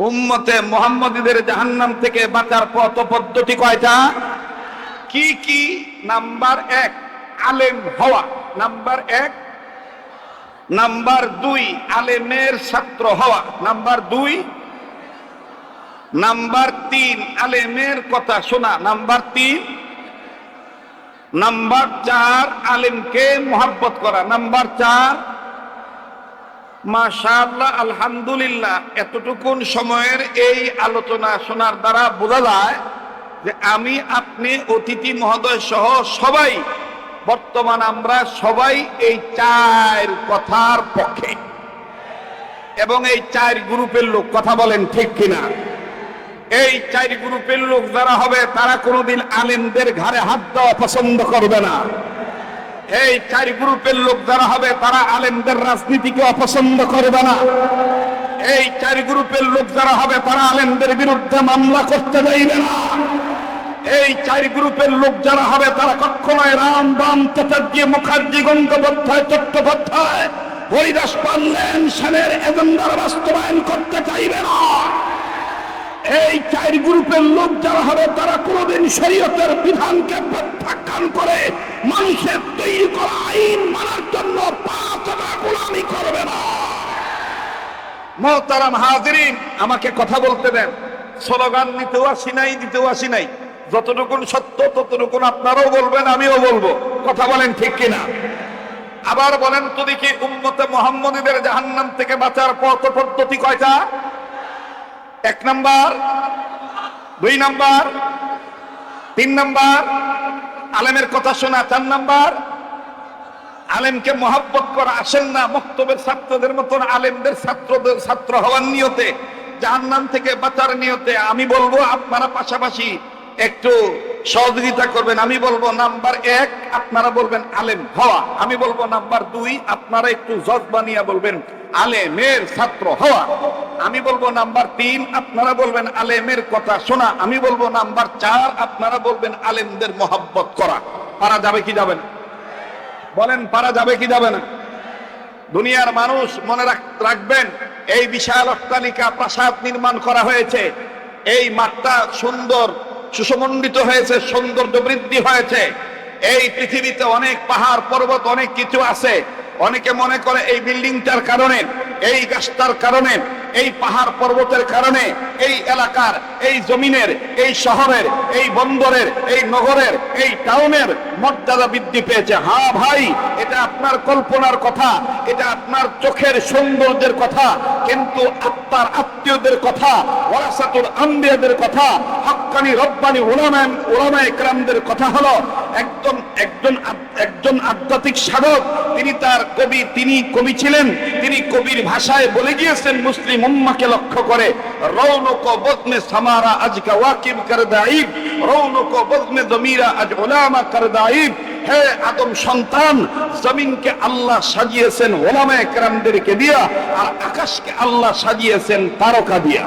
উম্মতে মোহাম্মদীদের জাহান্নাম থেকে বাঁচার পথ পদ্ধতি কয়টা? কি কি? নাম্বার এক, আলেম হওয়া। নাম্বার এক, নাম্বার দুই, আলেমের ছাত্র হওয়া। নাম্বার দুই, নাম্বার তিন, আলেমের কথা শোনা। নাম্বার তিন, নাম্বার চার, আলেমকে মোহাব্বত করা। নাম্বার চার মাশাআল্লাহ, আলহামদুলিল্লাহ, এতটুকুন সময়ের এই আলোচনা শোনার দ্বারা বোঝা যায় যে আমি, আপনি, অতিথি মহোদয় সহ সবাই, বর্তমান আমরা সবাই এই চার কথার পক্ষে। এবং এই চার গ্রুপের লোক কথা বলেন ঠিক কিনা? এই চার গ্রুপের লোক যারা হবে, তারা কোনোদিন আলেমদের ঘাড়ে হাত দেওয়া পছন্দ করবে না। এই চার গ্রুপের লোক যারা হবে, তারা আলেমদের রাজনীতিকে অপছন্দ করবে না। এই চার গ্রুপের লোক যারা হবে, তারা আলেমদের বিরুদ্ধে মামলা করতে চাইবে না। এই চার গ্রুপের লোক যারা হবে, তারা কখনোই রাম বাম চাটার্জি মুখার্জি গঙ্গোপাধ্যায় চট্টোপাধ্যায় হরিদাস পাল্লেন সেনের এজেন্ডার বাস্তবায়ন করতে চাইবে না। এই চার গ্রুপের লোক যারা হবে, তারা কোনোদিন শরীয়তের বিধানকে প্রত্যাখ্যান করে মানুষের তৈরি করা আইন মানার জন্য পাঁচটা গোলামি করবে না। মহতারাম হাজিরিন, আমাকে কথা বলতে দেন। স্লোগান নিতেও আসি নাই, দিতেও আসি নাই। যতটুকুন সত্য ততটুকুন আপনারাও বলবেন, আমিও বলব। কথা বলেন ঠিক কিনা? আবার বলেন তো দেখি উম্মতে মোহাম্মদীদের জাহান্নাম থেকে বাঁচার পথ পদ্ধতি কয়টা? এক নাম্বার, দুই নাম্বার, তিন নাম্বার, আলেমের কথা শোনা চার নাম্বার। আলেমকে মহাব্বত করা আসেন না, মক্তবের ছাত্রদের মতন আলেমদের ছাত্রদের ছাত্র হওয়ার নিয়তে, জাহান্নাম থেকে বাঁচার নিয়তে আমি বলব আপনারা পাশাপাশি একটু সহযোগিতা করবেন। আমি বলব নাম্বার এক, আপনারা বলবেন আলেম হওয়া। আমি বলব নাম্বার দুই, আপনারা একটু জজ বলবেন আলেমের ছাত্র হওয়া। আমি বলব নাম্বার তিন, আপনারা বলবেন আলেমের কথা শোনা। আমি বলব নাম্বার চার, আপনারা বলবেন আলেমদের মহাব্বত করা। পারা যাবে কি যাবে না? বলেন, পারা যাবে কি যাবে না? দুনিয়ার মানুষ মনে রাখ- রাখবেন, এই বিশাল অট্টালিকা প্রাসাদ নির্মাণ করা হয়েছে। এই মাঠটা সুন্দর সুসমন্ডিত হয়েছে, সৌন্দর্য বৃদ্ধি হয়েছে। এই পৃথিবীতে অনেক পাহাড়, পর্বত, অনেক কিছু আছে। অনেকে মনে করে এই বিল্ডিংটার কারণে, এই গাছটার কারণে, এই পাহাড় পর্বতের কারণে, এই এলাকার এই জমিনের, এই শহরের, এই বন্দরের, এই নগরের, এই টাউনের মর্যাদা বৃদ্ধি পেয়েছে। হ্যাঁ ভাই, এটা আপনার কল্পনার কথা, এটা আপনার চোখের সৌন্দর্যের কথা, কিন্তু আত্মার আত্মীয়দের কথা ওরাসাতুল আম্বিয়াদের কথা হক্কানি রব্বানি ওলামায় ওলামা একরামদের কথা হলো, একজন একজন একজন আধ্যাত্মিক সাধক, তিনি তার কবি, তিনি কবি ছিলেন, তিনি কবির ভাষায় বলে গিয়েছেন, মুসলিম উম্মাকে লক্ষ্য করে, রৌনক হে আদম সন্তান, জমিনকে আল্লাহ সাজিয়েছেন ওলামা একরামদেরকে দিয়া, আর আকাশকে আল্লাহ সাজিয়েছেন তারকা দিয়া।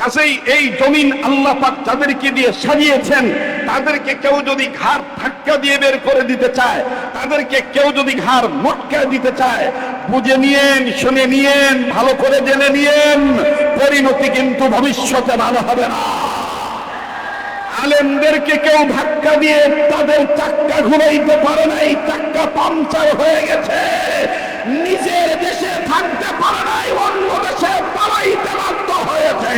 কাছেই এই জমিন আল্লাহ পাক যাদেরকে দিয়ে সাজিয়েছেন। তাদেরকে কেউ যদি ঘাড় ধাক্কা দিয়ে বের করে দিতে চায়, তাদেরকে কেউ যদি ঘাড় মটকা দিতে চায় বুঝে নিয়েন, শুনে নিয়েন, ভালো করে জেনে নিয়েন, পরিণতি কিন্তু ভবিষ্যতে ভালো হবে না। আলেমদেরকে কেউ ধাক্কা দিয়ে তাদের চাক্কা ঘুরাইতে পারে নাই, চাক্কা পাংচার হয়ে গেছে। নিজের দেশে থাকতে পারে নাই, অন্য দেশে পালাইতে বাধ্য হয়েছে।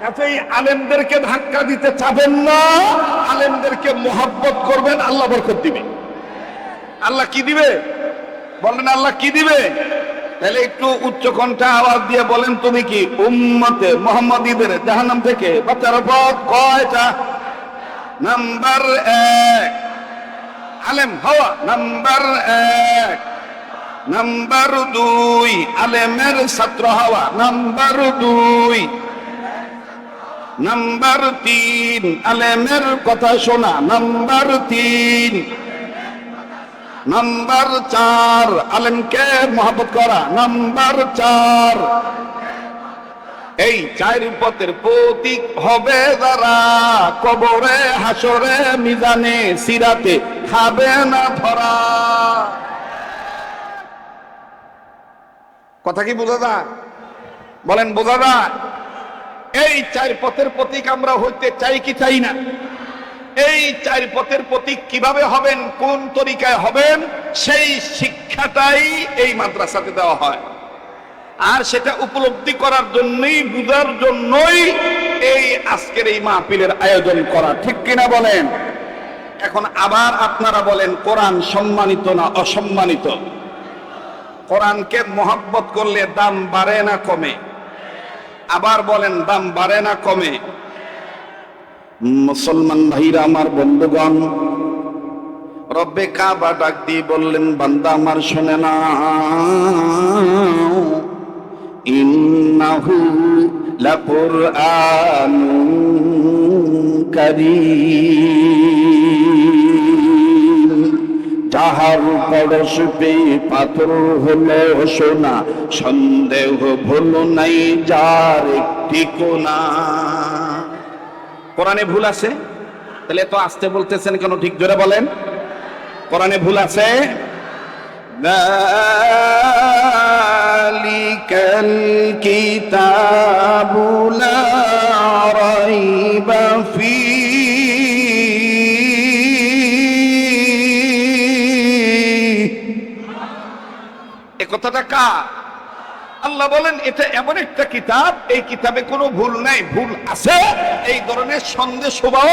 কাজেই আলেমদেরকে ধাক্কা দিতে চাবেন না, আলেমদেরকে মোহাব্বত করবেন, আল্লাহ বরকত দিবে। আল্লাহ কি দিবে? বলেন, আল্লাহ কি দিবে? তাহলে একটু উচ্চ কণ্ঠে আওয়াজ দিয়ে বলেন, তুমি কি উম্মতে মোহাম্মদীদের জাহান্নাম থেকে? বাচ্চার পথ কয়টা? নাম্বার এক। আলেম হওয়া, নাম্বার এক। নাম্বার দুই, আলেমের ছাত্র হওয়া, নাম্বার দুই। নাম্বার তিন, আলেমের কথা শোনা, নাম্বার তিন। নাম্বার চার, আলেমকে মহাবত করা। নাম্বার চার। এই চার পথের প্রতীক হবে যারা, কবরে হাসরে মিজানে, সিরাতে খাবে না ধরা কথা কি বোঝা যায়? বলেন, বোঝা যায়? এই চার পথের প্রতীক আমরা হইতে চাই কি চাই না? এই চার পথের প্রতীক কীভাবে হবেন, কোন তরিকায় হবেন, সেই শিক্ষাটাই এই মাদ্রাসাতে দেওয়া হয়। আর সেটা উপলব্ধি করার জন্যই, বুঝার জন্যই এই আজকের এই মাহফিলের আয়োজন করা। ঠিক কিনা বলেন? এখন আবার আপনারা বলেন, কোরআন সম্মানিত না অসম্মানিত? কোরআনকে মহব্বত করলে দাম বাড়ে না কমে? আবার বলেন, দাম বাড়ে না কমে? মুসলমান ভাইরা আমার বন্ধুগণ, রব্বে কাবা ডাক দিয়ে বললেন, বান্দা আমার শোনে না। ইন্নাহু কারীম। যাহার পরশ পেয়ে পাথর হলো সোনা, সন্দেহ ভুল নাই যার একটি কোনা। কোরআনে ভুল আছে? তাহলে তো আসতে বলতেছেন কেন? ঠিক জোরে বলেন। কোরআনে ভুল আছে? ফি। কথাটা কা আল্লাহ বলেন, এটা এমন একটা কিতাব, এই কিতাবে কোনো ভুল নাই, ভুল আছে। এই ধরনের সন্দেহ স্বভাব।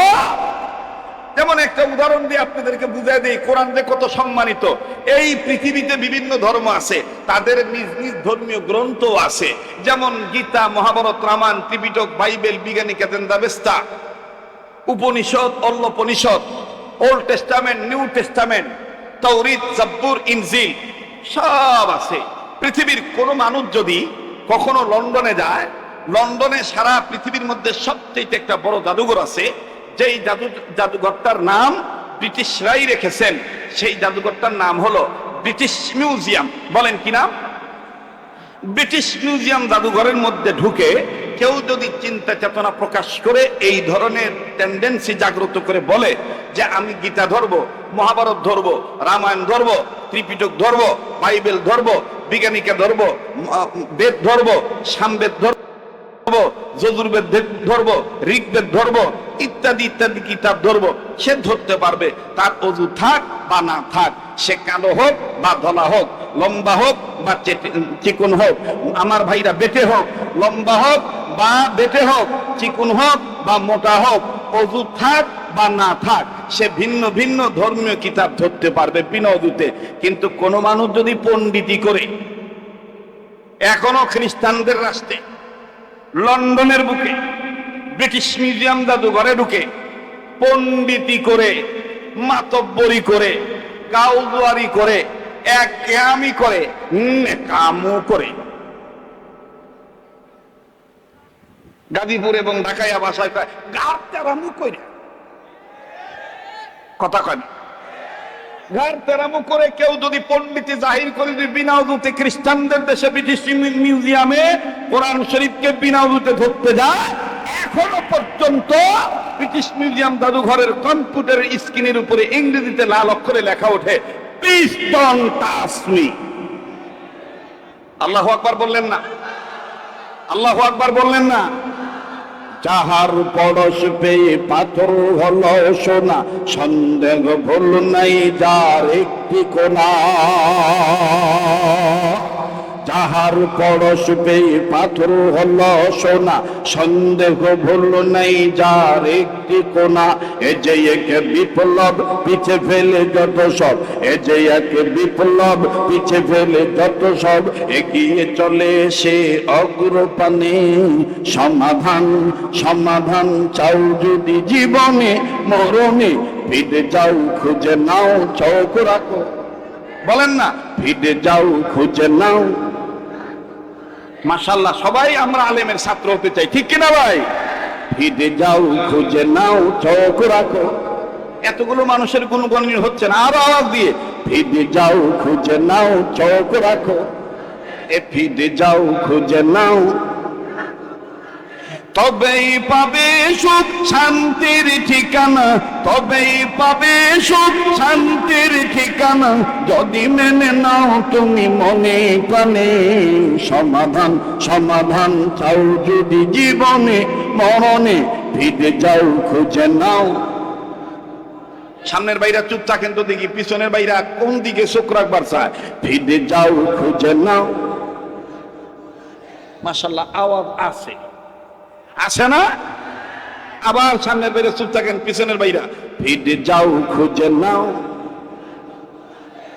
যেমন একটা উদাহরণ দিয়ে আপনাদেরকে বুঝাই দিই, কোরআন যে কত সম্মানিত। এই পৃথিবীতে বিভিন্ন ধর্ম আছে, তাদের নিজ নিজ ধর্মীয় গ্রন্থ আছে। যেমন গীতা, মহাভারত, রামায়ণ ত্রিপিটক বাইবেল বিজ্ঞানী কেতেন্দা বেস্তা। উপনিষদ, অল্লপনিষদ, ওল্ড টেস্টামেন্ট, নিউ টেস্টামেন্ট তৌরিত জব্বুর, ইনজিল, সব আছে। পৃথিবীর কোনো মানুষ যদি কখনো লন্ডনে যায়, লন্ডনে সারা পৃথিবীর মধ্যে সবচেয়ে একটা বড় জাদুঘর আছে, যেই জাদু, জাদুঘরটার নাম ব্রিটিশরাই রেখেছেন। সেই জাদুঘরটার নাম হলো ব্রিটিশ মিউজিয়াম। বলেন কি নাম? ব্রিটিশ মিউজিয়াম জাদুঘরের মধ্যে ঢুকে কেউ যদি চিন্তা চেতনা প্রকাশ করে এই ধরনের টেন্ডেন্সি জাগ্রত করে বলে যে আমি গীতা ধরবো, মহাভারত ধরবো, রামায়ণ ধরবো, ত্রিপিটক ধরবো, বাইবেল ধরবো বিজ্ঞানীকে ধরবো বেদ ধরবো, সামবেদ ধরবো, যজুর্বেদ ধরবো, ঋগ্বেদ ধরবো, ইত্যাদি ইত্যাদি কিতাব ধরবো। সে ধরতে পারবে, তার অজু থাক বা না থাক, সে কালো হোক বা ধলা হোক, লম্বা হোক বা চিকন হোক, আমার ভাইরা বেটে হোক, লম্বা হোক বা বেটে হোক, চিকুন হোক বা মোটা হোক, অজু থাক বা না থাক, সে ভিন্ন ভিন্ন ধর্মীয় কিতাব ধরতে পারবে বিনা কিন্তু কোন মানুষ যদি পণ্ডিতি করে, এখনও খ্রিস্টানদের রাষ্ট্রে, লন্ডনের বুকে, ব্রিটিশ মিউজিয়াম জাদুঘরে ঢুকে, পণ্ডিতি করে, মাতব্বরি করে, গাউজুয়ারি করে এক কেয়ামি করে কামও করে। গাজীপুর এবং ঢাকাইয়া ভাষায় কয় গার তেরামু করে কথা কয়। ঘর তেরামু করে কেউ যদি পণ্ডিতি জাহির করে যদি বিনা উজুতে খ্রিস্টানদের দেশে ব্রিটিশ মিউজিয়ামে কোরআন শরীফকে বিনা উজুতে ধরতে যায়, এখনও পর্যন্ত ব্রিটিশ মিউজিয়াম জাদুঘরের কম্পিউটারের স্ক্রিনের উপরে ইংরেজিতে লাল অক্ষরে লেখা ওঠে প্লিজ ডোন্ট টাচ মি আল্লাহ আকবার বললেন না। আল্লাহ আকবার বললেন না। যাহার পরশ পেয়ে পাথর হল সোনা সন্দেহ ভুল নাই যার একটি কোনা যাহার পরশ পেয়ে পাথর হলো সোনা, সন্দেহ ভুল নাই যার একটি কোনা। এ যে একে বিপ্লব, পিছে ফেলে যত সব। এ যে একে বিপ্লব, পিছে ফেলে যত সব। এগিয়ে চলে সে অগ্রপানে। সমাধান সমাধান চাও যদি জীবনে, মরণে। ফিরে যাও, খুঁজে নাও চৌক রাখো। বলেন না ফিরে যাও, খুঁজে নাও। মাশাল্লাহ সবাই আমরা আলেমের ছাত্র হতে চাই। ঠিক কিনা ভাই? ফিরে যাও, খুঁজে নাও, চোখ রাখো। এতগুলো মানুষের গুণগণী হচ্ছে না, আরও আওয়াজ দিয়ে, ফিরে যাও, খুঁজে নাও, চোখ রাখো। এ ফিরে যাও, খুঁজে নাও। তবেই পাবে সুখ, শান্তির ঠিকানা। তবেই পাবে সুখ, শান্তির ঠিকানা। যদি মেনে নাও তুমি মনে প্রাণে সমাধান সমাধান চাও যদি জীবনে, মরণে ফিরে যাও, খুঁজে নাও। সামনের বাইরা চুপ থাকেন তো দেখি, পিছনের বাইরা কোন দিকে চোখ রাখবার চায়? ফিরে যাও, খুঁজে নাও। মাসাল্লাহ আওয়াজ আছে। আছে না? আবার সামনের বাইরে চুপ থাকেন পিছনের বাইরা ফিরে যাও, খুঁজে নাও।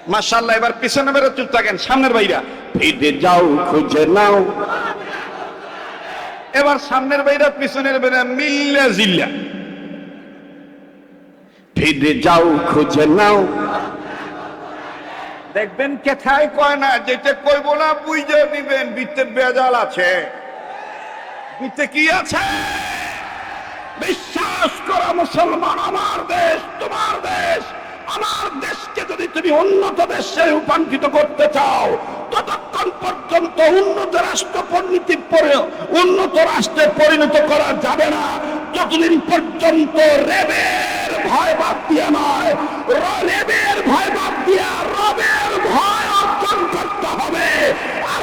মাসাল্লাহ এবার পিছনে বাইরে চুপ থাকেন সামনের বাইরা ফিরে যাও, খুঁজে নাও। এবার সামনের বাইরা পিছনের বাইরা মিল্লা জিল্লা। ফিরে যাও, খুঁজে নাও। দেখবেন কেথায় কয় না, যেটা কইব না, বুঝে নিবেন বিত্তে বেজাল আছে। বিত্তে কি আছে? বিশ্বাস করো, মুসলমান, আমার দেশ, তোমার দেশ। আমার দেশকে যদি তুমি উন্নত দেশে রূপান্তরিত করতে চাও, ততক্ষণ পর্যন্ত উন্নত রাষ্ট্র পরিণতি পরে উন্নত রাষ্ট্রে পরিণত করা যাবে না। যতদিন পর্যন্ত রেবের ভয় বাদ দিয়া নয় র- রেবের ভয় বাদ দিয়া রবের ভয় অর্জন করতে হবে আর